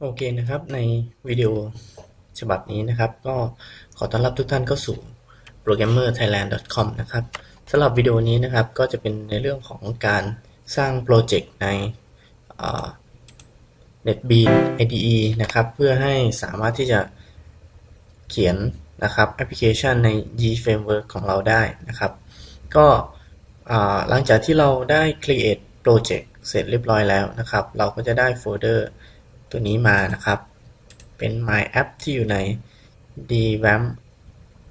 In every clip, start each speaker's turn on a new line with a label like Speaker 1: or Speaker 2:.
Speaker 1: โอเคนะครับ ในวิดีโอฉบับนี้นะครับ ก็ขอต้อนรับทุกท่านเข้าสู่ programmerthailand.com นะครับสำหรับวิดีโอนี้นะครับ ก็จะเป็นในเรื่องของการสร้างโปรเจกต์ใน NetBeans IDE นะครับ เพื่อให้สามารถที่จะเขียนนะครับแอปพลิเคชันใน G Framework ของเราได้นะครับ ก็หลังจากที่เราได้ create project เสร็จเรียบร้อยแล้วนะครับ เราก็จะได้โฟลเดอร์ ตัวนี้มานะครับ เป็น my app ที่อยู่ใน dvamp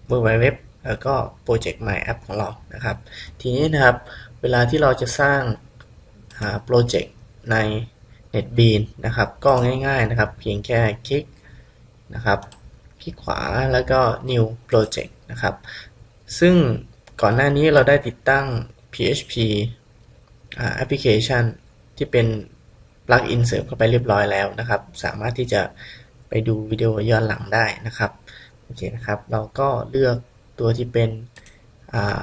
Speaker 1: www แล้วก็ project my app ของเรานะครับ ทีนี้นะครับเวลาที่เราจะสร้างโปรเจกต์ใน NetBeans นะครับ ก็ง่ายๆนะครับ เพียงแค่คลิกนะครับ คลิกขวาแล้วก็ new project นะครับ ซึ่งก่อนหน้านี้เราได้ติดตั้ง PHP แอปพลิเคชันที่เป็น ปลั๊กอินเสริมเข้าไปเรียบร้อยแล้วนะครับ สามารถที่จะไปดูวิดีโอย้อนหลังได้นะครับโอเคนะครับ เราก็เลือกตัวที่เป็น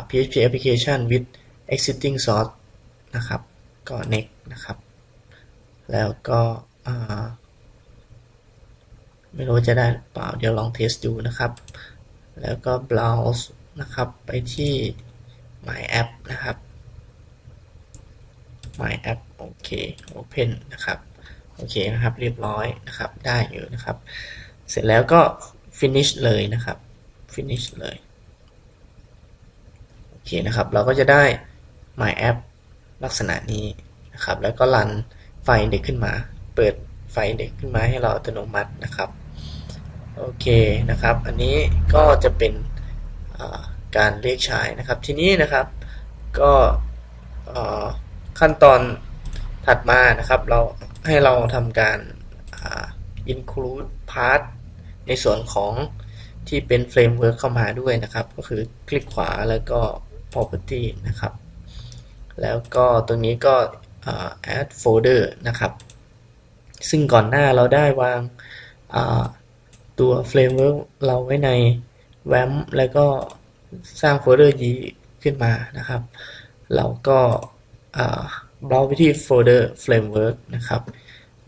Speaker 1: PHP application with existing source นะครับ ก็ next นะครับ แล้วก็ไม่รู้จะได้เปล่า เดี๋ยวลองเทสดูนะครับ แล้วก็ browse นะครับ ไปที่ my app นะครับ my app เค open นะครับ โอเคนะครับ เรียบร้อยนะครับ ได้อยู่นะครับ เสร็จแล้วก็ finish เลยนะครับ finish เลย โอเคนะครับ เราก็จะได้ my app ลักษณะนี้นะครับ แล้วก็รันไฟล์เด็กขึ้นมา เปิดไฟล์เด็กขึ้นมาให้เราอัตโนมัตินะครับ โอเคนะครับ อันนี้ก็จะเป็นการเรียกใช้นะครับ ทีนี้นะครับ ก็ขั้นตอน ถัดมานะครับ เราให้เราทำการ include part ในส่วนของที่เป็น framework เข้ามาด้วยนะครับ ก็คือคลิกขวาแล้วก็ property นะครับ แล้วก็ตรงนี้ก็ add folder นะครับ ซึ่งก่อนหน้าเราได้วางตัว framework เราไว้ใน WAMP แล้วก็สร้างโฟลเดอร์ยีขึ้นมานะครับ เราก็ เบราว์ไปที่โฟลเดอร์ framework นะครับ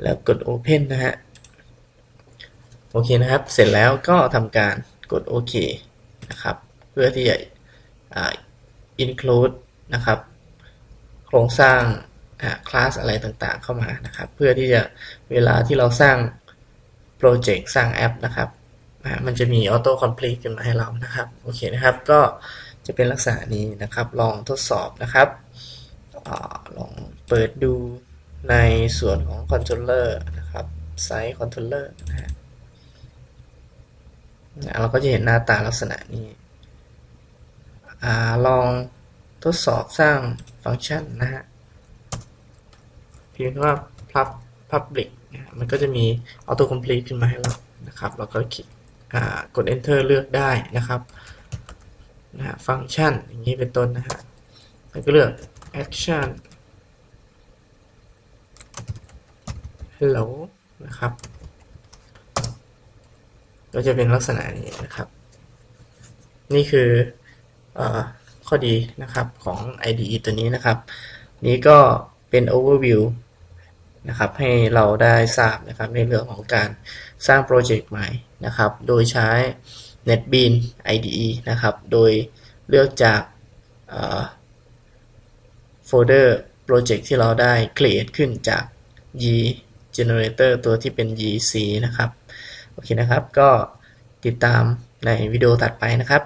Speaker 1: แล้วกด open นะฮะ โอเคนะครับ เสร็จแล้วก็ทำการกดโอเคนะครับ เพื่อที่จะ include นะครับ โครงสร้างคลาสอะไรต่างๆเข้ามานะครับ เพื่อที่จะเวลาที่เราสร้างโปรเจกต์สร้างแอปนะครับ มันจะมีออโต้คอมพลีทขึ้นมาให้เรานะครับ โอเคนะครับ ก็จะเป็นลักษณะนี้นะครับ ลองทดสอบนะครับ ลองเปิดดูในส่วนของคอนโทรลเลอร์นะครับไซส์คอนโทรลเลอร์นะฮะเราก็จะเห็นหน้าตาลักษณะนี้อลองทดสอบสร้างฟังก์ชันนะฮะเพียงว่า pub public มันก็จะมี auto complete ขึ้นมาให้เรานะครับ เราก็คลิกกด enter เลือกได้นะครับนะฟังก์ชันอย่างนี้เป็นต้นนะฮะแล้วก็เลือก action hello นะครับ ก็จะเป็นลักษณะนี้นะครับ นี่คืออข้อดีนะครับของ IDE ตัวนี้นะครับ นี้ก็เป็น overview นะครับ ให้เราได้ทราบนะครับในเรื่องของการสร้างโปรเจกต์ใหม่นะครับ โดยใช้ NetBeans IDE นะครับ โดยเลือกจาก โฟลเดอร์โปรเจกต์ที่เราได้ create ขึ้นจาก y generator ตัวที่เป็น yc นะครับ โอเคนะครับ ก็ติดตามในวิดีโอถัดไปนะครับ